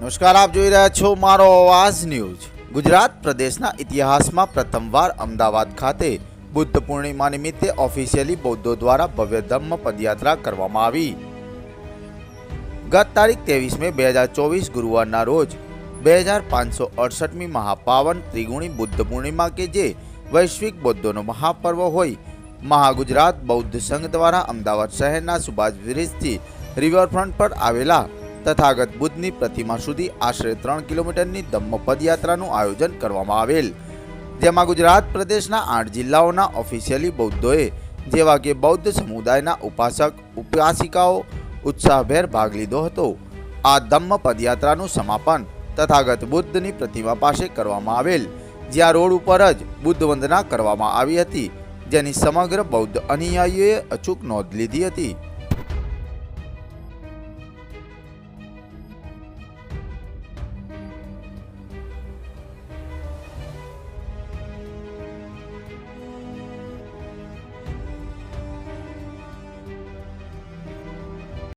નમસ્કાર, આપ જોઈ રહ્યા છો મારો અવાજ ન્યૂઝ. ગુજરાત પ્રદેશના ઇતિહાસમાં પ્રથમવાર અમદાવાદ ખાતે બુદ્ધ પૂર્ણિમા નિમિત્તે ઓફિશિયલી બૌદ્ધો દ્વારા ભવ્ય ધમ્મ પદયાત્રા કરવામાં આવી. ગત તારીખ ત્રેવીસ મે બે હજાર ચોવીસ ગુરુવારના રોજ બે હજાર પાંચસો અડસઠમી મહાપાવન ત્રિગુણી બુદ્ધ પૂર્ણિમા કે જે વૈશ્વિક બૌદ્ધોનો મહાપર્વ હોય, મહાગુજરાત બૌદ્ધ સંઘ દ્વારા અમદાવાદ શહેરના સુભાષ બ્રિજથી રિવરફ્રન્ટ પર આવેલા તથાગત બુદ્ધની પ્રતિમા સુધી આશરે ત્રણ કિલોમીટરની ધમ્મ પદયાત્રાનું આયોજન કરવામાં આવેલ. જેમાં ગુજરાત પ્રદેશના આઠ જિલ્લાઓના ઓફિશિયલી બૌદ્ધોએ, જેવા કે બૌદ્ધ સમુદાયના ઉપાસક, ઉપાસિકાઓ, ઉત્સાહભેર ભાગ લીધો હતો. આ ધમ્મ પદયાત્રાનું સમાપન તથાગત બુદ્ધની પ્રતિમા પાસે કરવામાં આવેલ, જ્યાં રોડ ઉપર જ બુદ્ધ વંદના કરવામાં આવી હતી, જેની સમગ્ર બૌદ્ધ અનુયાયીઓએ અચૂક નોંધ લીધી હતી.